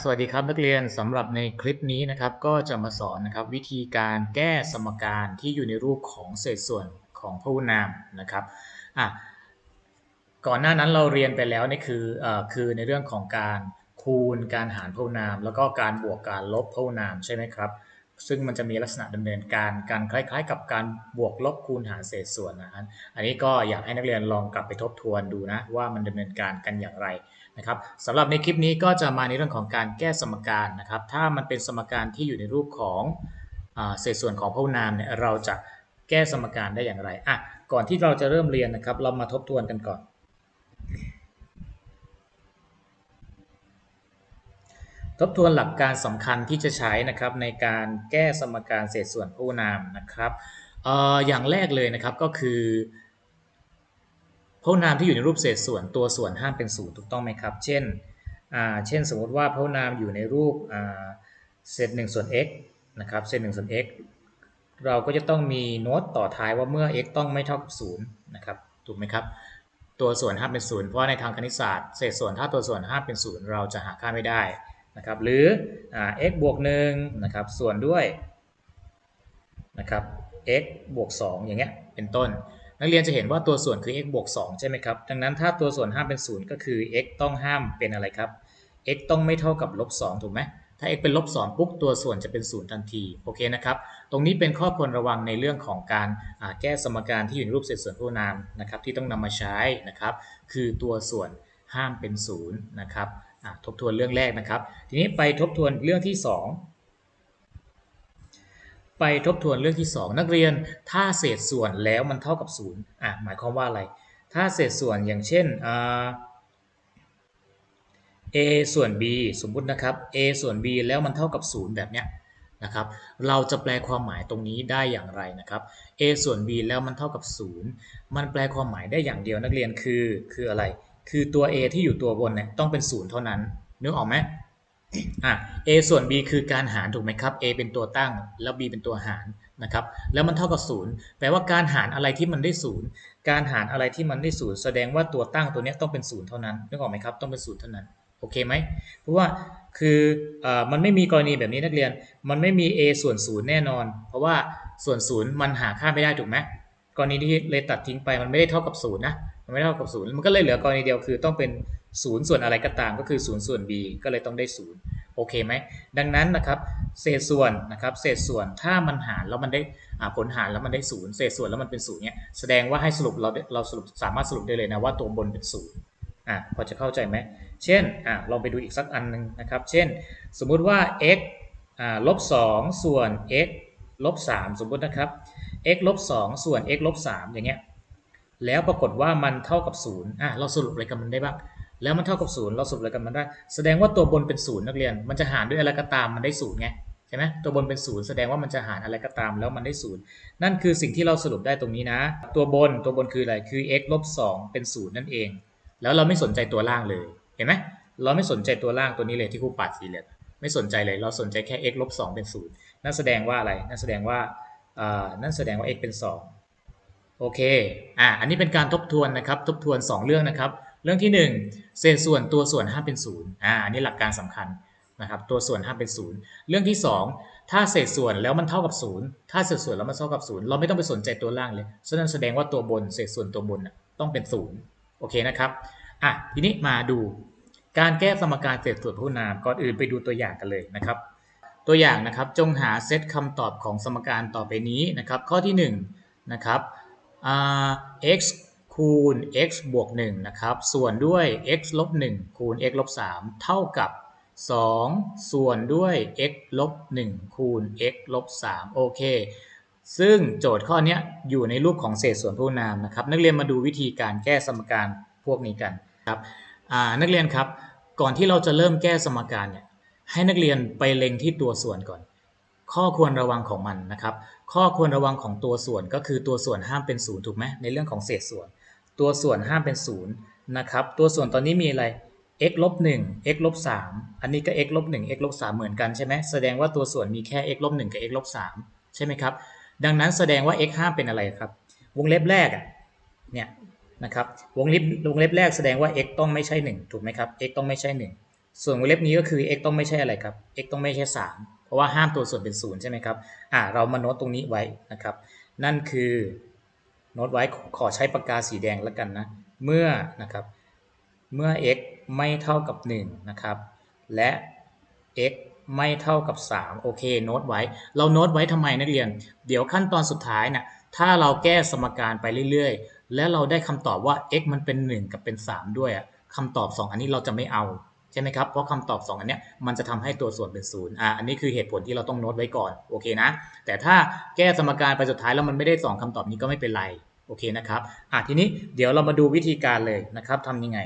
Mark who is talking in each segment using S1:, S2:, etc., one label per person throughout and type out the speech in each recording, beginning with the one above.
S1: สวัสดีครับนักเรียนสำหรับในคลิปนี้นะครับก็จะมาสอนนะครับวิธีการแก้สมการที่อยู่ในรูปของเศษส่วนของพหุนามนะครับอะก่อนหน้านั้นเราเรียนไปแล้วนี่คืออคือในเรื่องของการคูณการหารพหุนาม แล้วก็การบวกการลบพหุนามใช่ไหมครับซึ่งมันจะมีลักษณะดำเนินการการคล้าย ๆ กับการบวกลบคูณหารเศษส่วนนะฮะอันนี้ก็อยากให้นักเรียนลองกลับไปทบทวนดูนะว่ามันดำเนินการกันอย่างไร นะครับสำหรับในคลิปนี้ก็จะมาในเรื่องของการแก้สมการนะครับ ถ้ามันเป็นสมการที่อยู่ในรูปของเศษส่วนของพหุนามเนี่ยเราจะแก้สมการได้อย่างไรอะก่อนที่เราจะเริ่มเรียนนะครับ เรามาทบทวนกันก่อน ทบทวนหลักการสำคัญที่จะใช้นะครับในการแก้สมการเศษส่วนพหุนามนะครับอออย่างแรกเลยนะครับก็คือ พหุนามที่อยู่ในรูปเศษส่วนตัวส่วนห้ามเป็นศูนย์ถูกต้องไหมครับ เช่นเช่นสมมติว่าพหุนามอยู่ในรูปอ่าเศษ1ส่วน x นะครับเศษ1ส่วน x เราก็จะต้องมีโน้ตต่อท้ายว่าเมื่อ x ต้องไม่เท่ากับ0นะครับถูกไหมครับตัวส่วนห้ามเป็นศูนย์เพราะในทางคณิตศาสตร์เศษส่วนถ้าตัวส่วนห้ามเป็นศูนย์เราจะหาค่าไม่ได้นะครับหรือ x บวก1นะครับส่วนด้วยนะครับ x บวก2อย่างเงี้ยเป็นต้น นักเรียนจะเห็นว่าตัวส่วนคือ x บวก2ใช่ไหมครับ ดังนั้นถ้าตัวส่วนห้ามเป็น 0 ก็คือ x ต้องห้ามเป็นอะไรครับ x ต้องไม่เท่ากับลบ2ถูกไหมถ้า x เป็นลบ2ปุ๊บตัวส่วนจะเป็น 0 ทันทีโอเคนะครับ ตรงนี้เป็นข้อควรระวังในเรื่องของการแก้สมการที่อยู่ในรูปเศษส่วนพหุนามนะครับที่ต้องนำมาใช้นะครับ คือตัวส่วนห้ามเป็น 0 นะครับทบทวนเรื่องแรกนะครับ ทีนี้ไปทบทวนเรื่องที่ 2 ไปทบทวนเรื่องที่ 2 นักเรียนถ้าเศษส่วนแล้วมันเท่ากับ0อะหมายความว่าอะไร ถ้าเศษส่วนอย่างเช่น a ส่วน b สมมุตินะครับ a ส่วน b แล้วมันเท่ากับ 0 แบบเนี้ยนะครับ เราจะแปลความหมายตรงนี้ได้อย่างไรนะครับ a ส่วน b แล้วมันเท่ากับ 0 มันแปลความหมายได้อย่างเดียวนักเรียนคือคืออะไร คือตัว a ที่อยู่ตัวบนเนี่ยต้องเป็น 0 เท่านั้นนึกออกไหม อะ a ส่วน b คือการหารถูกไหมครับ a เป็นตัวตั้งแล้ว b เป็นตัวหารนะครับแล้วมันเท่ากับ 0 แปลว่าการหารอะไรที่มันได้ 0 การหารอะไรที่มันได้ 0 แสดงว่าตัวตั้งตัวนี้ต้องเป็น 0 เท่านั้นนึกออกไหมครับต้องเป็น 0 เท่านั้นโอเคไหมเพราะว่าคืออมันไม่มีกรณีแบบนี้นักเรียน มันไม่มี a ส่วน 0 แน่นอน เพราะว่าส่วน 0 มันหาค่าไม่ได้ถูกไหมกรณีที่เลยตัดทิ้งไปมันไม่ได้เท่ากับ 0 นะมันไม่เท่ากับ 0 มันก็เลยเหลือกรณีเดียวคือต้องเป็น 0ส่วนอะไรก็ตามก็คือ0ส่วน b ก็เลยต้องได้0โอเคไหมดังนั้นนะครับเศษส่วนนะครับเศษส่วนถ้ามันหารแล้วมันได้ผลหารแล้วมันได้0เศษส่วนแล้วมันเป็น0เนี่ยแสดงว่าให้สรุปเราเราสรุปสามารถสรุปได้เลยนะว่าตัวบนเป็น0อะพอจะเข้าใจไหมเช่นอะลองไปดูอีกสักอันหนึ่งนะครับเช่น สมมุติว่า x อ่าลบ2ส่วน x ลบ3สมมุตินะครับ x ลบ2ส่วน x ลบ3อย่างเงี้ยแล้วปรากฏว่ามันเท่ากับ0อะเราสรุปอะไรกับมันได้บ้าง แล้วมันเท่ากับ0เราสรุปอะไรกับมันได้ แสดงว่าตัวบนเป็น0นักเรียน มันจะหารด้วยอะไรก็ตามมันได้0ไงใช่ไหมตัวบนเป็น0แสดงว่ามันจะหารอะไรก็ตามแล้วมันได้0นั่นคือสิ่งที่เราสรุปได้ตรงนี้นะ ตัวบนตัวบนคืออะไรคือ x ลบ2เป็น0นั่นเอง แล้วเราไม่สนใจตัวล่างเลยเห็นไหมเราไม่สนใจตัวล่างตัวนี้เลยที่ครูปัดสีเหลืองไม่สนใจเลยเราสนใจแค่ x ลบ2เป็น0นั่นแสดงว่าอะไรนั่นแสดงว่าอ่านั่นแสดงว่า x เป็น 2 โอเค อ่า อันนี้เป็นการทบทวนนะครับ ทบทวน 2 เรื่องนะครับ เรื่องที่ 1 เศษส่วนตัวส่วนห้าเป็น0อ่าอันนี้หลักการสำคัญนะครับ ตัวส่วนห้าเป็น 0 เรื่องที่ 2 ถ้าเศษส่วนแล้วมันเท่ากับ 0 ถ้าเศษส่วนแล้วมันเท่ากับ 0 เราไม่ต้องไปสนใจตัวล่างเลย ฉะนั้นแสดงว่าตัวบนเศษส่วนตัวบนต้องเป็น 0 โอเคนะครับ อะ ทีนี้มาดูการแก้สมการเศษส่วนพหุนาม ก่อนอื่นไปดูตัวอย่างกันเลยนะครับ ตัวอย่างนะครับ จงหาเซตคำตอบของสมการต่อไปนี้นะครับ ข้อที่1นะครับ x คูณ x บวก1นะครับ ส่วนด้วย x ลบ1คูณ x ลบ3เท่ากับ 2 ส่วนด้วย x ลบ1คูณ x ลบ3โอเค ซึ่งโจทย์ข้อนี้อยู่ในรูปของเศษส่วนพหุนามนะครับ นักเรียนมาดูวิธีการแก้สมการพวกนี้กันครับนักเรียนครับ ก่อนที่เราจะเริ่มแก้สมการเนี่ย ให้นักเรียนไปเล็งที่ตัวส่วนก่อน ข้อควรระวังของมันนะครับ ข้อควรระวังของตัวส่วนก็คือตัวส่วนห้ามเป็นศูนย์ถูกไหมในเรื่องของเศษส่วน ตัวส่วนห้ามเป็นศูนย์นะครับตัวส่วนตอนนี้มีอะไร x ลบ1 x ลบ3อันนี้ก็ x ลบ1 x ลบ3เหมือนกันใช่ไหมแสดงว่าตัวส่วนมีแค่ x ลบ1กับ x ลบ3ใช่ไหมครับ ดังนั้นแสดงว่า x ห้ามเป็นอะไรครับ วงเล็บแรกเนี่ยนะครับวงเล็บวงเล็บแรกแสดงว่า x ต้องไม่ใช่ 1 ถูกไหมครับ x ต้องไม่ใช่ส่วนวงเล็บนี้ก็คือ x ต้องไม่ใช่อะไรครับ x ต้องไม่ใช่ 3 เพราะว่าห้ามตัวส่วนเป็น 0 ใช่ไหมครับอ่าเรามาโน้ตตรงนี้ไว้นะครับ นั่นคือ โน้ตไว้ขอใช้ปากกาสีแดงแล้วกันนะ เมื่อนะครับเมื่อ x ไม่เท่ากับ 1 นะครับ และ x ไม่เท่ากับ 3 โอเคโน้ตไว้ เราโน้ตไว้ทำไมนักเรียน เดี๋ยวขั้นตอนสุดท้ายนะ่ะถ้าเราแก้สมการไปเรื่อยๆ แล้วเราได้คำตอบว่า x มันเป็น 1 กับเป็น 3 ด้วยอะคำตอบ 2 อันนี้เราจะไม่เอา ใช่ไหมครับ เพราะคำตอบ 2 อันเนี้ยมันจะทำให้ตัวส่วนเป็นศูนย์อ่าอันนี้คือเหตุผลที่เราต้องโน้ตไว้ก่อนโอเคนะ แต่ถ้าแก้สมการไปสุดท้ายแล้วมันไม่ได้ 2คำตอบนี้ก็ไม่เป็นไรโอเคนะครับอะทีนี้เดี๋ยวเรามาดูวิธีการเลยนะครับทำยังไง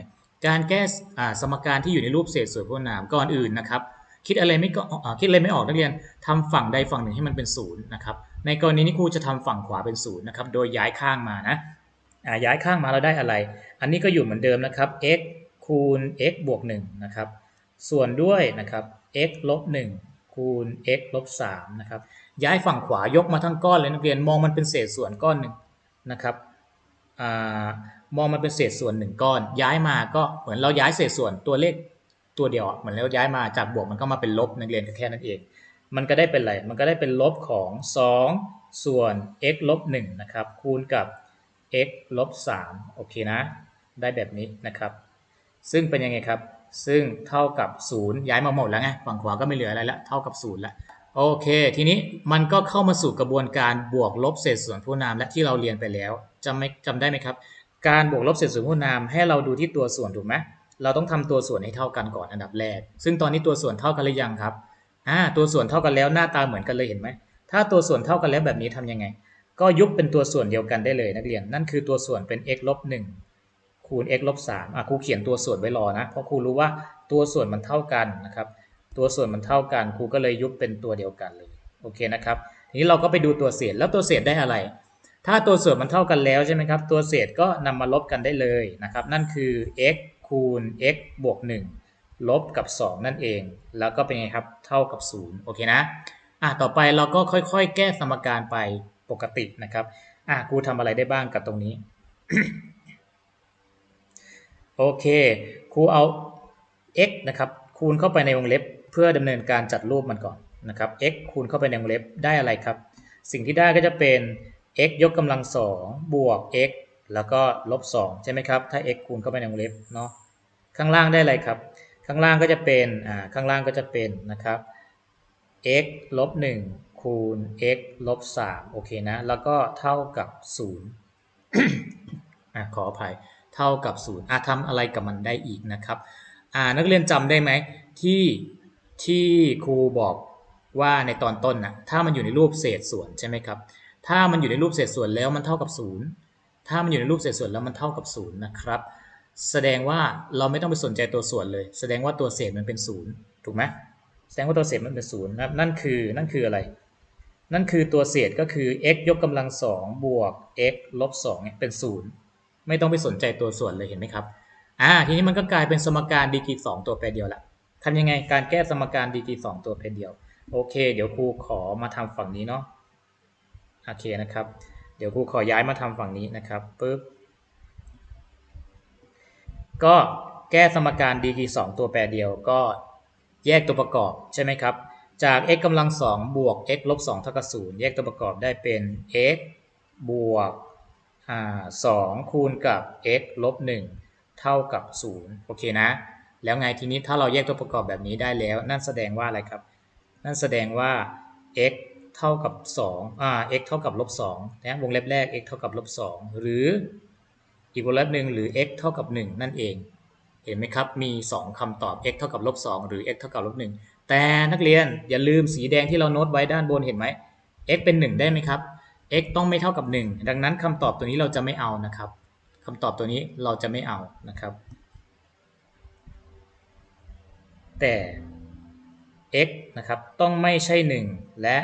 S1: การแก้อ่าสมการที่อยู่ในรูปเศษส่วนพวกนามก่อนอื่นนะครับคิดอะไรไม่ก็คิดอะไรไม่ออกนักเรียนทำฝั่งใดฝั่งหนึ่งให้มันเป็นศูนย์นะครับในกรณีนี้ครูจะทำฝั่งขวาเป็นศูนย์นะครับโดยย้ายข้างมานะย้ายข้างมาเราได้อะไร อันนี้ก็อยู่เหมือนเดิมนะครับ x คูณ x บวก1นะครับ ส่วนด้วยนะครับ x ลบ1คูณ x ลบ3นะครับ ย้ายฝั่งขวายกมาทั้งก้อนเลยนักเรียนมองมันเป็นเศษส่วนก้อนหนึ่งนะครับมองมันเป็นเศษส่วนหนึ่งก้อน ย้ายมาก็เหมือนเราย้ายเศษส่วนตัวเลขตัวเดียวเหมือนเราย้ายมาจากบวกมันก็มาเป็นลบนักเรียนแค่นั้นเอง มันก็ได้เป็นอะไรมันก็ได้เป็นลบของ 2 ส่วน x ลบ1นะครับคูณกับ x ลบ3โอเคนะ ได้แบบนี้นะครับ ซึ่งเป็นยังไงครับ ซึ่งเท่ากับ 0 ย้ายมาหมดแล้วไงฝั่งขวาก็ไม่เหลืออะไรล้วเท่ากับ0ล้วโอเค ทีนี้มันก็เข้ามาสู่กระบวนการบวกลบเศษส่วนผู้นามและที่เราเรียนไปแล้วจำไม่จำได้ไหมครับ การบวกลบเศษส่วนผู้นามให้เราดูที่ตัวส่วนถูกไหมเราต้องทำตัวส่วนให้เท่ากันก่อนอันดับแรก ซึ่งตอนนี้ตัวส่วนเท่ากันหรือยังครับอ่าตัวส่วนเท่ากันแล้วหน้าตาเหมือนกันเลยเห็นไหมถ้าตัวส่วนเท่ากันแล้วแบบนี้ทํำยังไง ก็ยุบเป็นตัวส่วนเดียวกันได้เลยนักเรียน นั่นคือตัวส่วนเป็น x ลบ1 คูณ x ลบ3อะครูเขียนตัวส่วนไว้รอนะ เพราะครูรู้ว่าตัวส่วนมันเท่ากันนะครับ ตัวส่วนมันเท่ากันครูก็เลยยุบเป็นตัวเดียวกันเลย โอเคนะครับ ทีนี้เราก็ไปดูตัวเศษ แล้วตัวเศษได้อะไร ถ้าตัวส่วนมันเท่ากันแล้วใช่ไหมครับ ตัวเศษก็นำมาลบกันได้เลยนะครับ นั่นคือ x คูณ x บวก1ลบกับ 2 นั่นเอง แล้วก็เป็นไงครับ เท่ากับ 0 โอเคนะ อะ ต่อไปเราก็ค่อยๆ แก้สมการไปปกตินะครับ อะครูทำอะไรได้บ้างกับตรงนี้ โอเค ครูเอา x นะครับคูณเข้าไปในวงเล็บ เพื่อดำเนินการจัดรูปมันก่อนนะครับ x คูณเข้าไปในวงเล็บได้อะไรครับ สิ่งที่ได้ก็จะเป็น x ยกกำลังสองบวก x แล้วก็ลบ2ใช่ไหมครับ ถ้า x คูณเข้าไปในวงเล็บเนาะข้างล่างได้อะไรครับ ข้างล่างก็จะเป็นอ่าข้างล่างก็จะเป็นนะครับ x ลบ1คูณ x ลบ3โอเคนะ แล้วก็เท่ากับ0อ่าขออภัย เท่ากับ0อ่าทำอะไรกับมันได้อีกนะครับอ่านักเรียนจำได้ไหมที่ที่ครูบอกว่าในตอนต้นนะถ้ามันอยู่ในรูปเศษส่วนใช่ไหมครับ ถ้ามันอยู่ในรูปเศษส่วนแล้วมันเท่ากับ0ถ้ามันอยู่ในรูปเศษส่วนแล้วมันเท่ากับศูนย์นะครับ แสดงว่าเราไม่ต้องไปสนใจตัวส่วนเลย แสดงว่าตัวเศษมันเป็นศูนย์ถูกไหมแสดงว่าตัวเศษมันเป็นศูนย์นะครับนั่นคือนั่นคืออะไร นั่นคือตัวเศษก็คือ x ยกกำลังสองบวก x ลบสองเป็นศูนย์ ไม่ต้องไปสนใจตัวส่วนเลยเห็นไหมครับอ่าทีนี้มันก็กลายเป็นสมการดีกรีสองตัวแปรเดียวละทำยังไงการแก้สมการดีกรีสองตัวแปรเดียว โอเค เดี๋ยวครูขอมาทำฝั่งนี้เนาะโอเคนะครับ เดี๋ยวครูขอย้ายมาทำฝั่งนี้นะครับปึ๊บก็แก้สมการ d ีสองตัวแปรเดียวก็แยกตัวประกอบใช่ไหมครับจาก x กำลังสองบวก x ลบสองเท่ากับศูนย์แยกตัวประกอบได้เป็น x บวก สองคูณกับ x ลบหนึ่งเท่ากับศูนย์โอเคนะ แล้วไงทีนี้ถ้าเราแยกตัวประกอบแบบนี้ได้แล้ว นั่นแสดงว่าอะไรครับ นั่นแสดงว่า x เท่ากับ2อ่า x เท่ากับลบ2นะวงเล็บแรก x เท่ากับลบ2หรืออีกวงเล็บหนึ่งหรือ x เท่ากับ 1 นั่นเอง เห็นไหมครับ มี 2คำตอบ x เท่ากับลบ2หรือ x เท่ากับลบ1แต่นักเรียนอย่าลืมสีแดงที่เราโน้ตไว้ด้านบนเห็นไหม x เป็น 1 ได้ไหมครับ x ต้องไม่เท่ากับ 1 ดังนั้นคำตอบตัวนี้เราจะไม่เอานะครับคำตอบตัวนี้เราจะไม่เอานะครับ แต่ x นะครับต้องไม่ใช่ 1 และ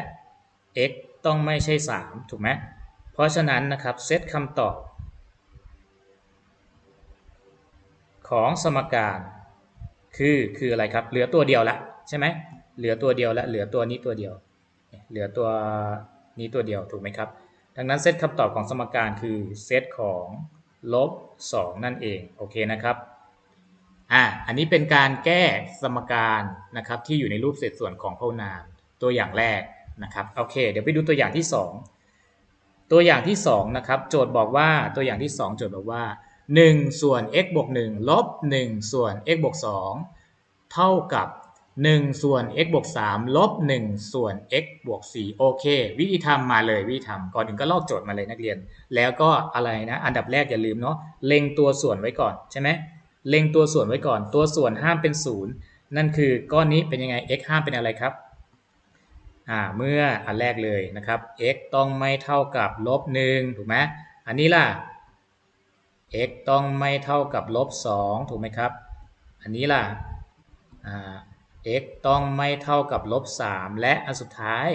S1: x ต้องไม่ใช่ 3 ถูกไหมเพราะฉะนั้นนะครับเซตคำตอบ ของสมการคือคืออะไรครับ เหลือตัวเดียวละใช่ไหมเหลือตัวเดียวละเหลือตัวนี้ตัวเดียว เหลือตัว นี้ตัวเดียวถูกไหมครับ ดังนั้นเซตคำตอบของสมการคือเซตของลบ2นั่นเองโอเคนะครับอ่าอันนี้เป็นการแก้สมการนะครับที่อยู่ในรูปเศษส่วนของพหุนามตัวอย่างแรกนะครับโอเค เดี๋ยวไปดูตัวอย่างที่ 2 ตัวอย่างที่2นะครับโจทย์บอกว่าตัวอย่างที่ 2 โจทย์บอกว่า 1 ส่วน x บวก1ลบ1ส่วน x บวก2เท่ากับ 1 ส่วน x บวก3ลบ1ส่วน x บวก4โอเค วิธีทำมาเลยวิธีทำก่อนอื่นก็ลอกโจทย์มาเลยนักเรียน แล้วก็อะไรนะ อันดับแรกอย่าลืมเนาะเล็งตัวส่วนไว้ก่อนใช่ไหมเล็งตัวส่วนไว้ก่อน ตัวส่วนห้ามเป็นศูนย์นั่นคือก้อนนี้เป็นยังไง x ห้ามเป็นอะไรครับอ่าเมื่ออันแรกเลยนะครับ x ต้องไม่เท่ากับลบหนึ่งถูกไหมอันนี้ล่ะ x ต้องไม่เท่ากับลบสองถูกไหมครับ อันนี้ล่ะ x ต้องไม่เท่ากับลบสามและอันสุดท้าย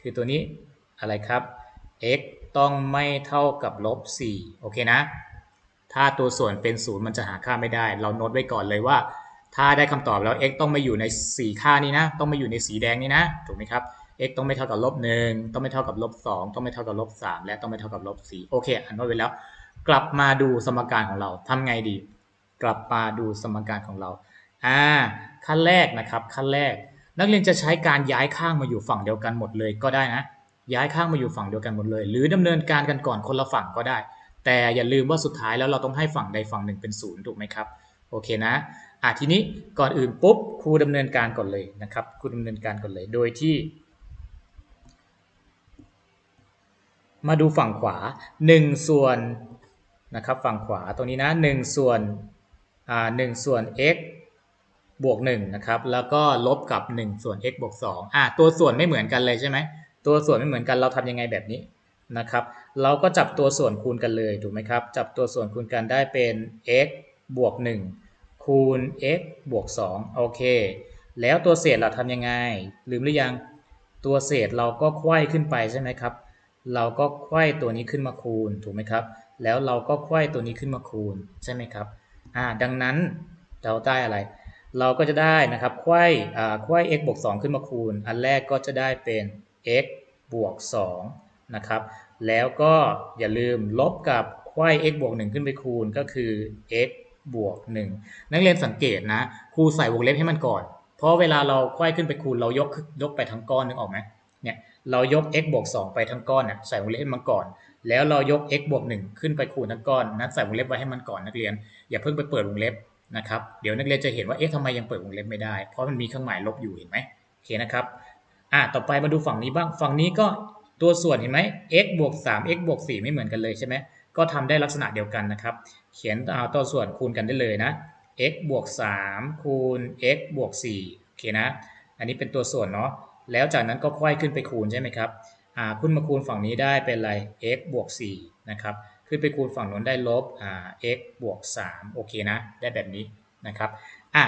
S1: คือตัวนี้อะไรครับ x ต้องไม่เท่ากับลบสี่โอเคนะ ถ้าตัวส่วนเป็นศูนย์มันจะหาค่าไม่ได้ เราโน้ตไว้ก่อนเลยว่า ถ้าได้คำตอบแล้ว x ต้องไม่อยู่ใน 4 ค่านี้นะ ต้องไม่อยู่ในสีแดงนี้นะ ถูกไหมครับ x ต้องไม่เท่ากับลบหนึ่งต้องไม่เท่ากับลบสองต้องไม่เท่ากับลบสามและต้องไม่เท่ากับลบสี่โอเคอันโน้ตไว้แล้ว กลับมาดูสมการของเราทำไงดี กลับมาดูสมการของเรา อ่าขั้นแรกนะครับขั้นแรก นักเรียนจะใช้การย้ายข้างมาอยู่ฝั่งเดียวกันหมดเลยก็ได้นะ ย้ายข้างมาอยู่ฝั่งเดียวกันหมดเลย หรือดำเนินการกันก่อนคนละฝั่งก็ได้ แต่อย่าลืมว่าสุดท้ายแล้วเราต้องให้ฝั่งใดฝั่งหนึ่งเป็นศูนย์ถูกไหมครับโอเคนะอะทีนี้ก่อนอื่นปุ๊บครูดำเนินการก่อนเลยนะครับครูดำเนินการก่อนเลยโดยที่ มาดูฝั่งขวา1ส่วนนะครับฝั่งขวาตรงนี้นะ1ส่วนอ่า1ส่วน x บวก1นะครับแล้วก็ลบกับ 1 ส่วน x บวก2อะตัวส่วนไม่เหมือนกันเลยใช่ไหมตัวส่วนไม่เหมือนกันเราทำยังไงแบบนี้นะครับ เราก็จับตัวส่วนคูณกันเลยถูกไหมครับ จับตัวส่วนคูณกันได้เป็น x บวก 1 คูณ x บวก2โอเค แล้วตัวเศษเราทำยังไง ลืมหรือยัง ตัวเศษเราก็ไขว้ขึ้นไปใช่ไหมครับ เราก็ไขว้ตัวนี้ขึ้นมาคูณถูกไหมครับ แล้วเราก็ไขว้ตัวนี้ขึ้นมาคูณใช่ไหมครับอ่าดังนั้นเราได้อะไร เราก็จะได้นะครับไขว้อ่าไขว้ x บวก 2 ขึ้นมาคูณ อันแรกก็จะได้เป็น x บวก 2 นะครับ แล้วก็อย่าลืมลบกับไขว้ x บวก 1 ขึ้นไปคูณก็คือ x บวก 1 นักเรียนสังเกตนะครูใส่วงเล็บให้มันก่อน เพราะเวลาเราไขว้ขึ้นไปคูณ เรายกยกไปทั้งก้อนนึกออกไหมเนี่ยเรายก x บวก 2 ไปทั้งก้อนน่ะใส่วงเล็บให้มันก่อน แล้วเรายก x บวก 1 ขึ้นไปคูณทั้งก้อนนั้นใส่วงเล็บไว้ให้มันก่อนนักเรียน อย่าเพิ่งไปเปิดวงเล็บ นะครับเดี๋ยวนักเรียนจะเห็นว่าเอ๊ะทำไมยังเปิดวงเล็บไม่ได้ เพราะมันมีเครื่องหมายลบอยู่เห็นไหมโอเคนะครับอะต่อไปมาดูฝั่งนี้บ้างฝั่งนี้ก็ตัวส่วนเห็นไหม x บวก3 x บวก4ไม่เหมือนกันเลยใช่ไหมก็ทำได้ลักษณะเดียวกันนะครับ เขียนเอาตัวส่วนคูณกันได้เลยนะ x บวก3คูณ x บวก4โอเคนะ อันนี้เป็นตัวส่วนเนาะแล้วจากนั้นก็ค่อยขึ้นไปคูณใช่ไหมครับอ่าขึ้นมาคูณฝั่งนี้ได้เป็นอะไร x บวก4นะครับ ขึ้นไปคูณฝั่งนู้นได้ลบอ่า x บวก 3 โอเคนะ ได้แบบนี้นะครับอะ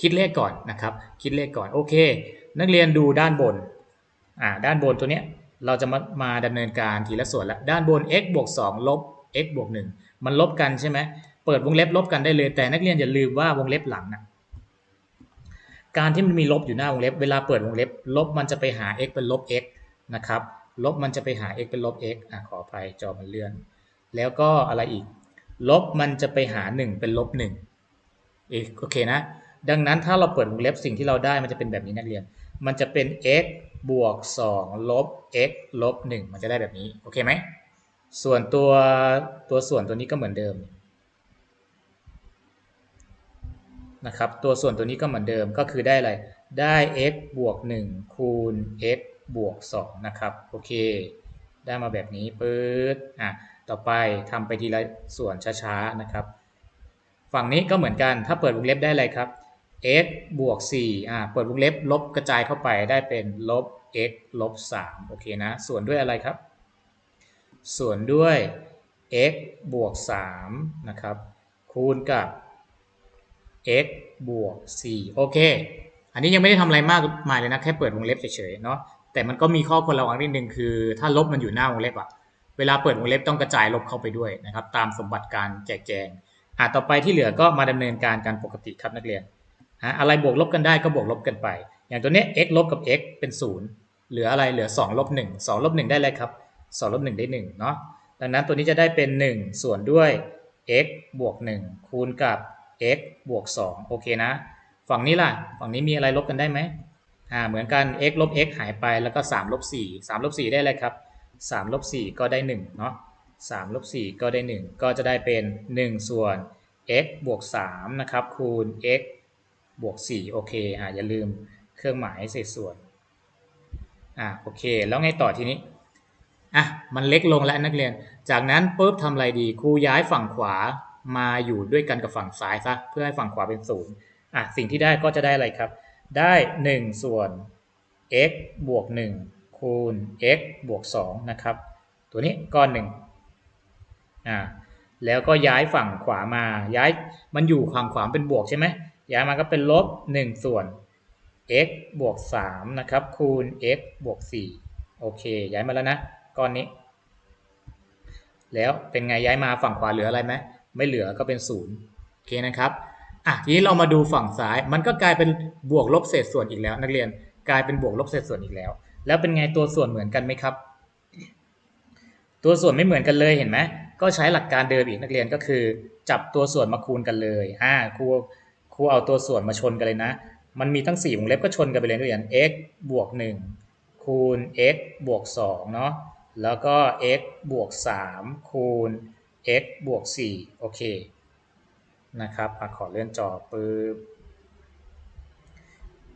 S1: คิดเลขก่อนนะครับ คิดเลขก่อน โอเค นักเรียนดูด้านบนอ่าด้านบนตัวเนี้ยเราจะมามาดำเนินการทีละส่วนละด้านบน x บวก 2 ลบ x บวก 1 มันลบกันใช่ไหมเปิดวงเล็บลบกันได้เลย แต่นักเรียนอย่าลืมว่าวงเล็บหลังนะการที่มันมีลบอยู่หน้าวงเล็บ เวลาเปิดวงเล็บ ลบมันจะไปหา x เป็นลบ x นะครับ ลบมันจะไปหา x เป็นลบ x อะขออภัยจอมันเลื่อน แล้วก็อะไรอีก ลบมันจะไปหา 1 เป็นลบ1อีกโอเคนะ ดังนั้นถ้าเราเปิดวงเล็บสิ่งที่เราได้มันจะเป็นแบบนี้นักเรียน มันจะเป็น x บวก 2 ลบ x ลบ 1 มันจะได้แบบนี้ โอเคไหม ส่วนตัวตัวส่วนตัวนี้ก็เหมือนเดิมนะครับ ตัวส่วนตัวนี้ก็เหมือนเดิมก็คือได้อะไร ได้ x บวก 1 คูณ x บวก 2 นะครับ โอเค ได้มาแบบนี้ปื๊ดอะต่อไปทำไปทีละส่วนช้าๆนะครับ ฝั่งนี้ก็เหมือนกันถ้าเปิดวงเล็บได้อะไรครับ x บวก4อ่าเปิดวงเล็บลบกระจายเข้าไปได้เป็นลบ x ลบ3โอเคนะ ส่วนด้วยอะไรครับ ส่วนด้วย x บวก3นะครับ คูณกับ x บวก4โอเค อันนี้ยังไม่ได้ทำอะไรมากมายเลยนะ แค่เปิดวงเล็บเฉยๆเนาะ แต่มันก็มีข้อควรระวังนิดนึงคือ ถ้าลบมันอยู่หน้าวงเล็บอะเวลาเปิดวงเล็บต้องกระจายลบเข้าไปด้วยนะครับ ตามสมบัติการแจกแจงอะต่อไปที่เหลือก็มาดำเนินการการปกติครับนักเรียนอะอะไรบวกลบกันได้ก็บวกลบกันไป อย่างตัวนี้ x ลบกับ x เป็น 0 เหลืออะไรเหลือ2ลบ1 2ลบ1ได้เลยครับ2ลบ1ได้1เนาะดังนั้นตัวนี้จะได้เป็น 1 ส่วนด้วย x บวก 1 คูณกับ x บวก 2 โอเคนะ ฝั่งนี้ล่ะ ฝั่งนี้มีอะไรลบกันได้ไหม อ่าเหมือนกัน x ลบ x หายไปแล้วก็3ลบ4 3ลบ4ได้อะไรครับ3ลบ4ก็ได้1เนาะ3ลบ4ก็ได้ 1 ก็จะได้เป็น 1 ส่วน x บวก3นะครับคูณ x บวก4โอเคอ่าอย่าลืมเครื่องหมายเศษส่วนอ่าโอเค แล้วไงต่อทีนี้อะมันเล็กลงแล้วนักเรียน จากนั้นปุ๊บทำอะไรดีครูย้ายฝั่งขวามาอยู่ด้วยกันกับฝั่งซ้ายซะเพื่อให้ฝั่งขวาเป็นศูนย์อะสิ่งที่ได้ก็จะได้อะไรครับ ได้ 1 ส่วน x บวก 1 คูณ x บวก 2 นะครับ ตัวนี้ก้อนหนึ่งอ่าแล้วก็ย้ายฝั่งขวามาย้ายมันอยู่ฝั่งขวาเป็นบวกใช่ไหมย้ายมาก็เป็นลบ 1 ส่วน x บวก 3 นะครับ คูณ x บวก 4 โอเค ย้ายมาแล้วนะ ก้อนนี้ แล้วเป็นไงย้ายมาฝั่งขวาเหลืออะไรไหมไม่เหลือก็เป็นศูนย์โอเคนะครับ อะทีนี้เรามาดูฝั่งซ้าย มันก็กลายเป็นบวกลบเศษส่วนอีกแล้ว นักเรียนกลายเป็นบวกลบเศษส่วนอีกแล้ว แล้วเป็นไงตัวส่วนเหมือนกันไหมครับ ตัวส่วนไม่เหมือนกันเลยเห็นไหมก็ใช้หลักการเดิมอีกนักเรียนก็คือ จับตัวส่วนมาคูณกันเลยอ่าครูครูเอาตัวส่วนมาชนกันเลยนะ มันมีทั้ง4วงเล็บก็ชนกันไปเลยนักเรียน x บวก1คูณ x บวก2เนาะแล้วก็ x บวก3คูณ x บวก4โอเค นะครับอขอเลื่อนจอปึ๊บ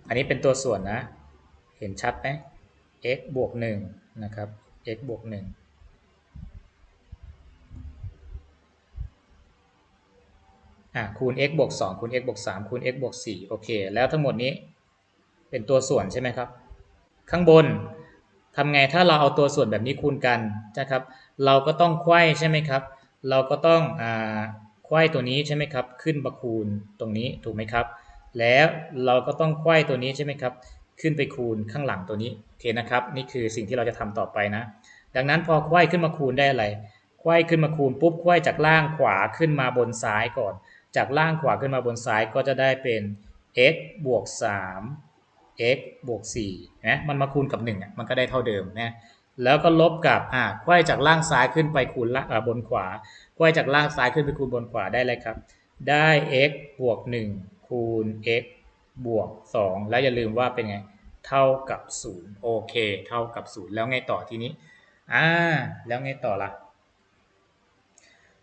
S1: อันนี้เป็นตัวส่วนนะ เห็นชัดไหม x บวก1นะครับ x บวก1อะคูณ x บวก2คูณ x บวก3คูณ x บวก4โอเค แล้วทั้งหมดนี้เป็นตัวส่วนใช่ไหมครับ ข้างบนทำไงถ้าเราเอาตัวส่วนแบบนี้คูณกันนะครับ เราก็ต้องไขว้ใช่ไหมครับ เราก็ต้องอ่า ไขว้ตัวนี้ใช่ไหมครับ ขึ้นมาคูณตรงนี้ถูกไหมครับ แล้วเราก็ต้องไขว้ตัวนี้ใช่ไหมครับ ขึ้นไปคูณข้างหลังตัวนี้โอเคนะครับ นี่คือสิ่งที่เราจะทำต่อไปนะ ดังนั้นพอไขว้ขึ้นมาคูณได้อะไรไขว้ขึ้นมาคูณปุ๊บไขว้จากล่างขวาขึ้นมาบนซ้ายก่อน จากล่างขวาขึ้นมาบนซ้ายก็จะได้เป็น x บวก3 x บวก4นะมันมาคูณกับ1อะมันก็ได้เท่าเดิมนะ แล้วก็ลบกับอ่าไขว้จากล่างซ้ายขึ้นไปคูณล่าบนขวาไขว้จากล่างซ้ายขึ้นไปคูณบนขวาได้เลยครับ ได้ x บวก 1 คูณ x บวก 2 แล้วอย่าลืมว่าเป็นไง เท่ากับ 0 โอเค เท่ากับ 0 แล้วไงต่อทีนี้อ่าแล้วไงต่อละ่ะ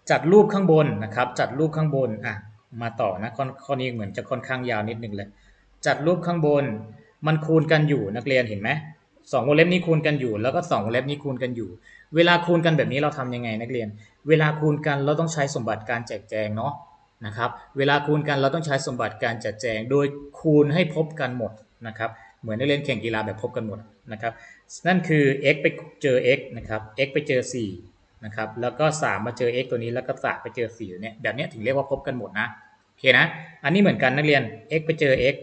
S1: จัดรูปข้างบนนะครับ จัดรูปข้างบนอะมาต่อนะข้อข้อนี้เหมือนจะค่อนข้างยาวนิดนึงเลย จัดรูปข้างบนมันคูณกันอยู่นักเรียนเห็นไหม สองวงเล็บนี้คูณกันอยู่ แล้วก็สองวงเล็บนี้คูณกันอยู่ เวลาคูณกันแบบนี้เราทำยังไงนักเรียน เวลาคูณกันเราต้องใช้สมบัติการแจกแจงเนาะนะครับ เวลาคูณกันเราต้องใช้สมบัติการจัดแจง โดยคูณให้พบกันหมดนะครับ เหมือนนักเรียนแข่งกีฬาแบบพบกันหมดนะครับ นั่นคือ x ไปเจอ x นะครับ x ไปเจอ 4 นะครับ แล้วก็ 3 มาเจอ x ตัวนี้ แล้วก็3ไปเจอ4เนี่ย แบบนี้ถึงเรียกว่าพบกันหมดนะ โอเคนะ อันนี้เหมือนกันนักเรียน x ไปเจอ x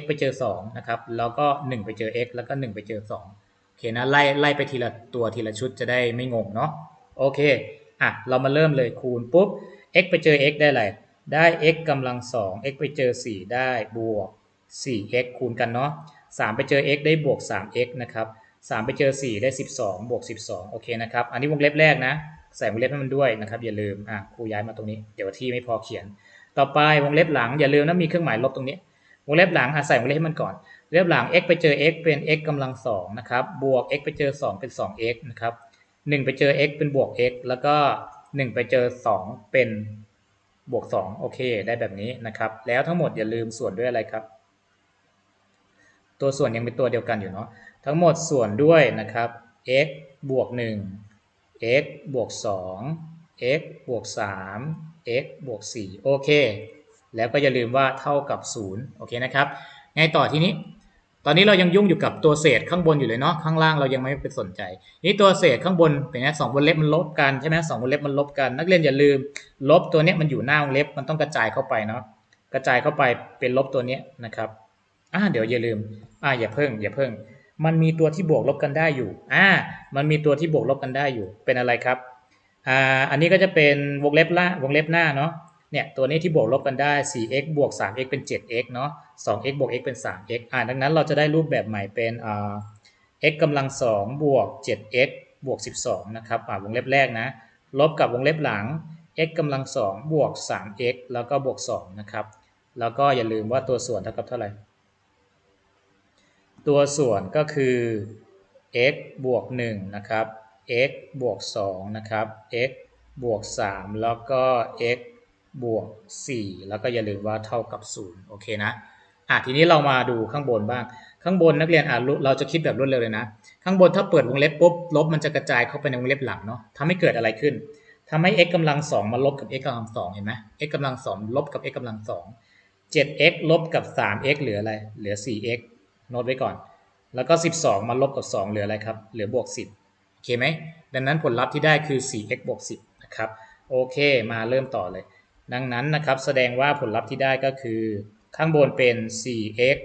S1: x ไปเจอ2นะครับแล้วก็ 1 ไปเจอ x แล้วก็ 1 ไปเจอ2โอเคนะไล่ไล่ไปทีละตัวทีละชุดจะได้ไม่งงเนาะโอเคอะเรามาเริ่มเลยคูณปุ๊บ x ไปเจอ x ได้อะไรได้ x กำลัง 2 x ไปเจอ 4 ได้บวก 4x คูณกันเนาะ3ไปเจอ x ได้บวก 3x นะครับ3ไปเจอ 4 ได้ 12 บวก 12 โอเคนะครับ อันนี้วงเล็บแรกนะ ใส่วงเล็บให้มันด้วยนะครับ อย่าลืม อะครูย้ายมาตรงนี้ เดี๋ยวที่ไม่พอเขียน ต่อไปวงเล็บหลังอย่าลืมนะมีเครื่องหมายลบตรงนี้ วงเล็บหลังอะใส่วงเล็บให้มันก่อนเล็บหลัง x ไปเจอ x เป็น x กำลัง2นะครับ บวก x ไปเจอ 2 เป็น 2x นะครับ1ไปเจอ x เป็นบวก x แล้วก็ 1 ไปเจอ 2 เป็นบวก 2 โอเค ได้แบบนี้นะครับ แล้วทั้งหมดอย่าลืมส่วนด้วยอะไรครับ ตัวส่วนยังเป็นตัวเดียวกันอยู่เนาะ ทั้งหมดส่วนด้วยนะครับ x บวก 1 x บวก 2 x บวก 3 x บวก 4 โอเค แล้วก็อย่าลืมว่าเท่ากับ0โอเคนะครับไงต่อทีนี้ ตอนนี้เรายังยุ่งอยู่กับตัวเศษข้างบนอยู่เลยเนาะข้างล่างเรายังไม่ไปสนใจ นี่ตัวเศษข้างบนเป็นไงสองวงเล็บมันลบกันใช่ไหมสองวงเล็บมันลบกัน นักเรียนอย่าลืม ลบตัวนี้มันอยู่หน้าวงเล็บมันต้องกระจายเข้าไปเนาะกระจายเข้าไปเป็นลบตัวนี้นะครับอ่าเดี๋ยวอย่าลืมอ่าอย่าเพิ่ง อย่าเพิ่ง มันมีตัวที่บวกลบกันได้อยู่อ่ามันมีตัวที่บวกลบกันได้อยู่เป็นอะไรครับอ่าอันนี้ก็จะเป็นวงเล็บล่าวงเล็บหน้าเนาะ เนี่ยตัวนี้ที่บวกลบกันได้ 4x บวก 3x เป็น 7x เนาะ 2x บวก x เป็น 3x อ่าดังนั้นเราจะได้รูปแบบใหม่เป็นอ่า x กำลัง 2 บวก 7x บวก 12 นะครับอ่าวงเล็บแรกนะ ลบกับวงเล็บหลัง x กำลังสองบวก 3x แล้วก็บวก 2 นะครับ แล้วก็อย่าลืมว่าตัวส่วนเท่ากับเท่าไหร่ ตัวส่วนก็คือ x บวก 1 นะครับ x บวก 2 นะครับ x บวก 3 แล้วก็ x บวก 4 แล้วก็อย่าลืมว่าเท่ากับ 0 โอเคนะอะทีนี้เรามาดูข้างบนบ้าง ข้างบนนักเรียนอะเราจะคิดแบบรวดเร็วเลยนะ ข้างบนถ้าเปิดวงเล็บปุ๊บลบมันจะกระจายเข้าไปในวงเล็บหลังเนาะทำให้เกิดอะไรขึ้นทำให้ x กำลังสองมาลบกับ x กำลังสองเห็นไหม x กำลังสองลบกับ x กำลังสอง 7x ลบกับ 3x เหลืออะไร เหลือ 4x โน้ตไว้ก่อน แล้วก็ 12 มาลบกับ 2 เหลืออะไรครับ เหลือบวก 10 โอเคไหม ดังนั้นผลลัพธ์ที่ได้คือ 4x บวก 10 นะครับ โอเค มาเริ่มต่อเลย ดังนั้นนะครับแสดงว่าผลลัพธ์ที่ได้ก็คือ ข้างบนเป็น 4x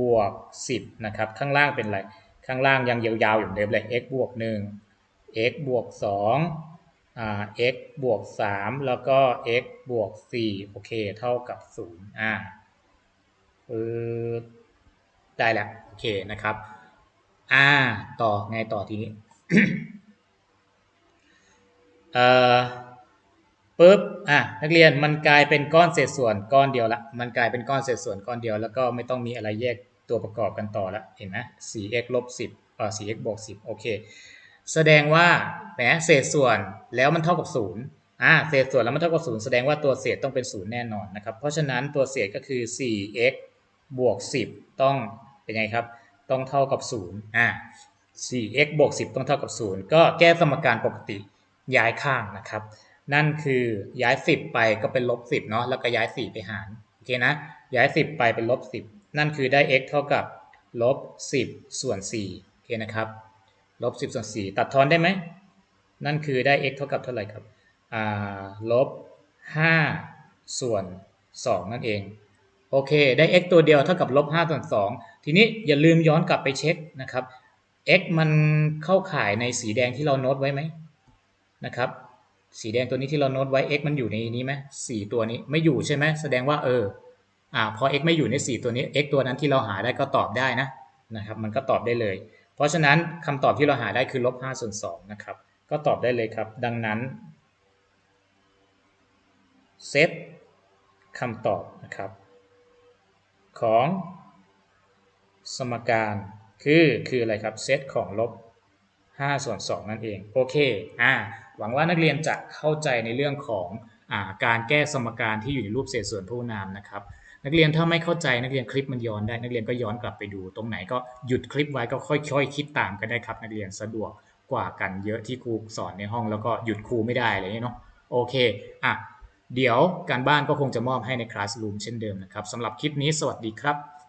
S1: บวก 10 นะครับ ข้างล่างเป็นอะไร ข้างล่างยังยาวๆอยู่เดิมเลย x บวก 1 x บวก2อ่า x บวก 3 แล้วก็ x บวก 4 โอเค เท่ากับ 0 อ่าเออได้แล้ว โอเคนะครับ อ่า ต่อไงต่อทีนี้ เอ่อ ปุ๊บอะนักเรียนมันกลายเป็นก้อนเศษส่วนก้อนเดียวละ มันกลายเป็นก้อนเศษส่วนก้อนเดียว แล้วก็ไม่ต้องมีอะไรแยกตัวประกอบกันต่อละเห็นไหม 4x ลบ10เอ่อ 4x บวก10โอเคแสดงว่าแหมเศษส่วนแล้วมันเท่ากับศูนย์อ่าเศษส่วนแล้วมันเท่ากับศูนย์แสดงว่าตัวเศษต้องเป็นศูนย์แน่นอนนะครับเพราะฉะนั้นตัวเศษก็คือ 4x บวก10 ต้องเป็นไงครับ ต้องเท่ากับ0อ่า 4x บวก10 ต้องเท่ากับ 0 ก็แก้สมการปกติย้ายข้างนะครับ นั่นคือย้าย10ไปก็เป็นลบ10เนาะแล้วก็ย้าย4ไปหารโอเคนะย้าย10ไปเป็นลบ10นั่นคือได้ x เท่ากับลบ10ส่วน4โอเคนะครับลบ10ส่วน4ตัดทอนได้ไหมนั่นคือได้ x เท่ากับเท่าไหร่ครับอ่าลบ5ส่วน2นั่นเองโอเค ได้ x ตัวเดียวเท่ากับลบ5ส่วน2ทีนี้อย่าลืมย้อนกลับไปเช็คนะครับ x มันเข้าข่ายในสีแดงที่เราโน้ตไว้ไหมนะครับ สีแดงตัวนี้ที่เราโน้ตไว้ x มันอยู่ในนี้ไหมสี่ตัวนี้ไม่อยู่ใช่ไหมแสดงว่าเอออ่าพอ x ไม่อยู่ในสี่ตัวนี้ x ตัวนั้นที่เราหาได้ก็ตอบได้นะนะครับ มันก็ตอบได้เลย เพราะฉะนั้นคำตอบที่เราหาได้คือลบ5ส่วน2นะครับ ก็ตอบได้เลยครับ ดังนั้นเซตคำตอบนะครับ ของสมการคือคืออะไรครับเซตของลบ 5 ส่วน 2 นั่นเอง โอเคอ่าหวังว่านักเรียนจะเข้าใจในเรื่องของอาการแก้สมการที่อยู่ในรูปเศษส่วนผู้นามนะครับนักเรียนถ้าไม่เข้าใจนักเรียนคลิปมันย้อนได้ นักเรียนก็ย้อนกลับไปดู ตรงไหนก็หยุดคลิปไว้ก็ค่อยๆคิดตามกันได้ครับ นักเรียนสะดวกกว่ากันเยอะที่ครูสอนในห้องแล้วก็หยุดครูไม่ได้อะไรเนาะโอเคอะเดี๋ยวการบ้านก็คงจะมอบให้ในคลาสรูมเช่นเดิมนะครับสำหรับคลิปนี้สวัสดีครับ